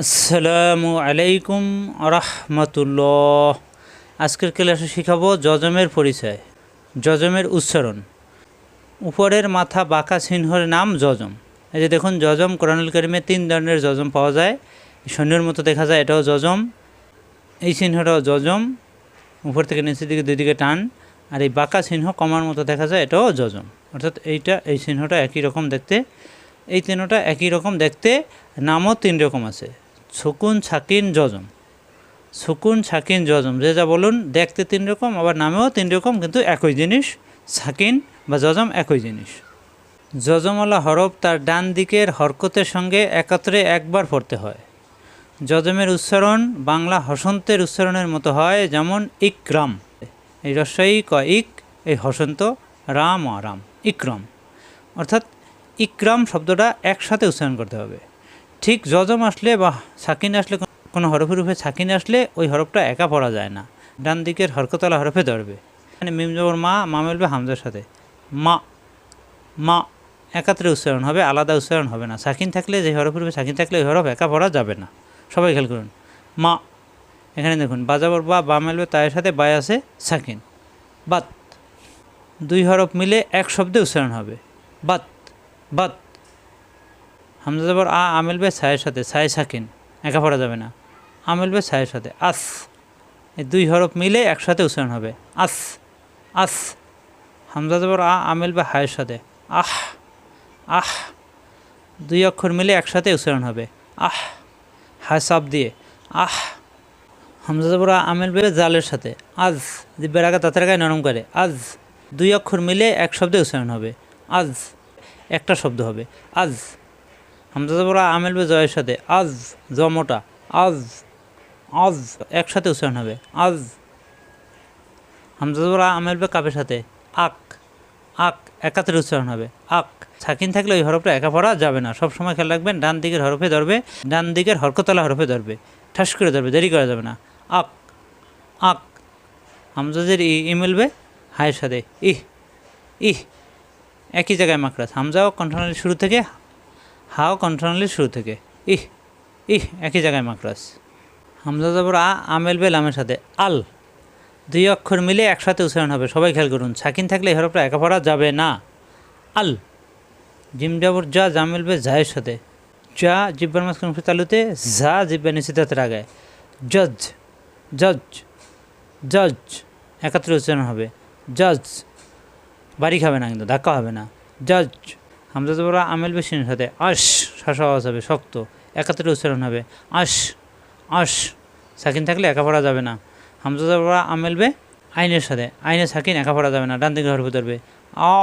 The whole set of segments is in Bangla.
আসসালামু আলাইকুম রহমতুল্লাহ আজকের ক্লাসে শিখাবো যজমের পরিচয়, যজমের উচ্চারণ। উপরের মাথা বাঁকা চিহ্নের নাম যজম। এই যে দেখুন, যজম কোরআনুল করিমে তিন ধরনের যজম পাওয়া যায়। সৈন্যের মতো দেখা যায়, এটাও যজম। এই চিহ্নটাও যজম। উপর থেকে নিচের দিকে দুই দিকে টান। আর এই বাঁকা চিহ্ন কমার মতো দেখা যায়, এটাও যজম। অর্থাৎ এইটা, এই চিহ্নটা একই রকম দেখতে, এই তিনটা একই রকম দেখতে, নামও তিন রকম আছে। সুকুন ছাকিন যজম সুকুন ছাকিন যজম যে যা বলুন, দেখতে তিন রকম, আবার নামেও তিন রকম, কিন্তু একই জিনিস, ছাকিন বা যজম একই জিনিস। যজমওয়ালা হরফ তার ডান দিকের হরকতের সঙ্গে একত্রে একবার পড়তে হয়। যজমের উচ্চারণ বাংলা হসন্তের উচ্চারণের মতো হয়, যেমন ইকরাম। এই রস্বই ক ইক, এই হসন্ত রাম আরাম ইকরাম। অর্থাৎ ইকরাম শব্দটা একসাথে উচ্চারণ করতে হবে। ঠিক যজম আসলে বা সাকিন আসলে কোনো হরফের রূপে সাকিন আসলে ওই হরফটা একা পড়া যায় না। ডান দিকের হরকতলা হরফে ধরবে। মানে মিম জবর মা মা মিলবে হামজার সাথে। মা মা, একাত্রে উচ্চারণ হবে, আলাদা উচ্চারণ হবে না। সাকিন থাকলে যে হরফ রূপে সাকিন থাকলে ওই হরফ একা পড়া যাবে না। সবাই খেয়াল করুন। মা, এখানে দেখুন বাজাবর বা বা মেলবে তার সাথে বাই আছে সাকিন। বাত। দুই হরফ মিলে এক শব্দে উচ্চারণ হবে। বাত বাত। হামজা জবর আ আমেলবে ছায়ের সাথে ছায় সাকিন, একা পড়া যাবে না। আমেলবে ছায়ের সাথে, আস। এই দুই হরফ মিলে একসাথে উচ্চারণ হবে, আস আস। হামজা জবর আ আমেলবে হায়ের সাথে, আহ আহ। দুই অক্ষর মিলে একসাথে উচ্চারণ হবে, আহ, হায় সাপ দিয়ে, আহ। হামজা জবর আ আমেলবে জালের সাথে, আজ। জিব্বের আগে তাঁতের আগে নরম করে, আজ। দুই অক্ষর মিলে এক শব্দে উচ্চারণ হবে, আজ। একটা শব্দ হবে, আজ। হামজা জবরা আমেল বে জয়ের সাথে। আজ জমোটা। আজ আজ একসাথে উচ্চারণ হবে। আজ। হামজা জবরা আমেল বে কাপের সাথে। আক আক একাত্রে উচ্চারণ হবে। আক সাকিন থাকলে ওই হরফটা একা পড়া যাবে না। সব সময় খেয়াল রাখবেন, ডান দিকের হরফে ধরবে, ডান দিকের হরকতলা হরফে ধরবে। ঠাস করে ধরবে, দেরি করা যাবে না। আক আক। হামজাজের ই ই মিলবে হায়ের সাথে। ইহ ইহ। একই জায়গায় মাকড়াস হামজাও কন্ট্রোলের শুরু থেকে হাও কন্ট্রোলের শুরু থেকে। ইহ ইহ একই জায়গায় মাকড়াস হামজা জবর আ, আমেল বে লামের সাথে। আল, দুই অক্ষর মিলে একসাথে উচ্চারণ হবে, সবাই খেয়াল করুন। সাকিন থাকলে এই হরফটা একা পড়া যাবে না। আল জিম জাবর যা জামেল বে জায়ের সাথে। যা জিব্বার মাঝখান তালুতে যা জিব্বা নিচে তাতে আগায় জজ জজ জজ একাত্রে উচ্চারণ হবে। জজ, বাড়ি খাবে না কিন্তু, ধাক্কা হবে না। জজ হামজা জবরা আমেল বেশিনের সাথে আশ শ্বাস আওয়াজ হবে শক্ত একাত্রে উচ্চারণ হবে, আশ আশ, সাকিন থাকলে একা পড়া যাবে না। হামজা জবরা আমেল বে আইনের সাথে, আইনে সাকিন একা পড়া যাবে না, ডান দিকে হরফে ধরবে আ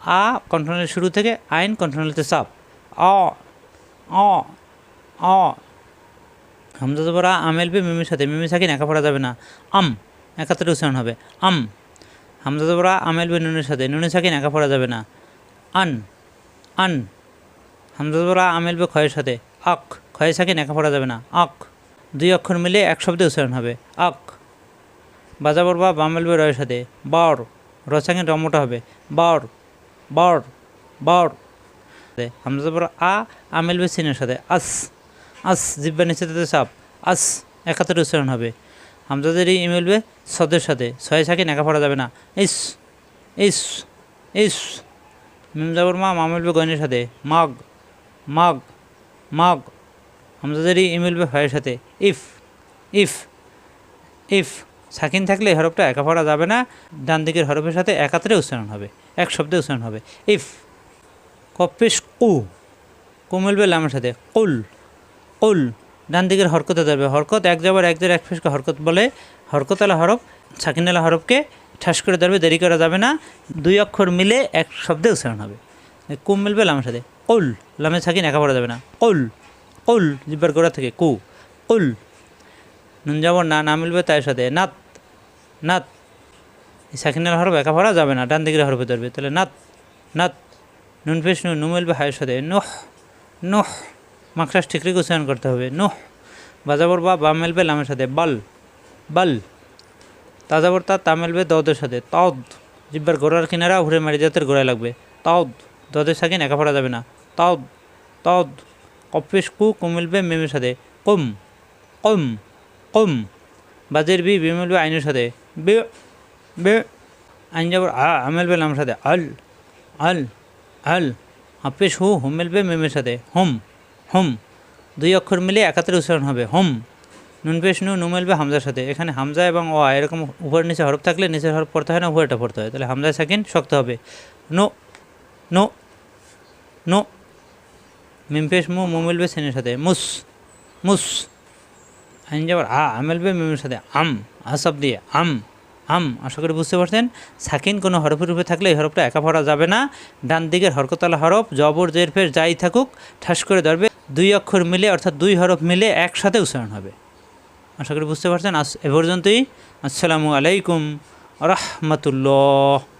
আ কন্ট্রোলের শুরু থেকে আইন কন্ট্রোলেতে চাপ অ অ অ। হামজা জবরা আমেল বে মিমির সাথে, মিমি সাকিন একা পড়া যাবে না। আম একাত্রে উচ্চারণ হবে, আম। হামজা জবরা আমেল বে নুনের সাথে, নুনে সাকিন একা পড়া যাবে না। আন আন। হামজা জবরা আমেল বে ক্ষয়ের সাথে, আক। ক্ষয়ে সাকিন একা পড়া যাবে না, আক। দুই অক্ষর মিলে এক শব্দে উচ্চারণ হবে, আক। বাজাবর বা বামেল বে রয়ের সাথে, বর। রসাকিন রমটা হবে, বর বর বর। হামজা জবর আ, আমেল বে সিনের সাথে, আস। আস, জিব্বা নিচে তাতে চাপ আস। একাত্তর উচ্চারণ হবে। হামজাদের এই ইমেল বে সদের সাথে ছয় সাকিন একা পড়া যাবে না, ইস ইস ইস। মিম জাবর মা মামুল বে গয়নের সাথে। মাগ মাগ মাগ। হামজাদের এই ইমেল বে হয়ের সাথে। If if if. সাকিন থাকলে এই হরফটা একা পড়া যাবে না। ডান দিকের হরফের সাথে একাত্রে উচ্চারণ হবে। এক শব্দে উচ্চারণ হবে। ইফ। কপিস কু। কু মিলবে লামের সাথে। কুল কুল। ডান দিকের হরকতে যাবে হরকত এক যাবার এক জের এক ফেসকে হরকত বলে। হরকতলা হরফ সাকিনালা হরফকে ঠাস করে ধরবে, দেরি করা যাবে না। দুই অক্ষর মিলে এক শব্দে উচ্চারণ হবে। কুম মিলবে লামের সাথে। কুল, লামে সাকিন একা পড়া যাবে না। কুল কুল, জিব্বার গোড়া থেকে কু। কুল, নুন যাবর না না মিলবে তার সাথে। নাত নাত। এই সাকিনালা হরফ একা পড়া যাবে না, ডান দিকের হরফে ধরবে। তাহলে নাত নাত। নুন ফেস নুন নু মিলবে হায়ের সাথে। নোহ নোহ। মাকড়াস ঠিক রেখে উচ্চারণ করতে হবে। নোহ, বাজাবর বা বা মেলবে লামের সাথে। বাল বাল। তাজাবর তা তা মেলবে দদের সাথে। তদ জিব্বার গোড়ার কিনারা ঘুরে মারি জাতের গোড়ায় লাগবে। তদ দদের সাকিন একা পড়া যাবে না। তদ তদ কপেশ কু কু মিলবে মিমের সাথে। কম কম কম, বাজের বি বি মিলবে আইনের সাথে। বে বে, আইন যাবার, আ আ মিলবে লামের সাথে। আল আল আল হাফেশ হু হুম মিলবে মিমের সাথে। হোম হোম, দুই অক্ষর মিলে একাত্তর উচ্চারণ হবে। হোম নুন পেশ নু নু মিলবে হামজার সাথে। এখানে হামজা এবং অ, এরকম উপর নিচে হরফ থাকলে নিচের হরফ পড়তে হয় না উপরেটা পড়তে হয়। তাহলে হামজা সাকিন শক্ত হবে। No no no. মিম পেশ মু মু মিলবে সেনের সাথে। মুস মুস। আইন যাবার আ আ মিলবে মিমের সাথে। আম আসব দিয়ে। আম আম। আশা করি বুঝতে পারছেন? সাকিন কোনো হরফের রূপে থাকলে এই হরফটা একা পড়া যাবে না। ডান দিকের হরকতলা হরফ, জবর জের ফের যাই থাকুক, ঠাস করে ধরবে। দুই অক্ষর মিলে, অর্থাৎ দুই হরফ মিলে একসাথে উচ্চারণ হবে। আশা করি বুঝতে পারছেন। আস এ পর্যন্তই। আসসালামু আলাইকুম। রহমতুল্লাহ।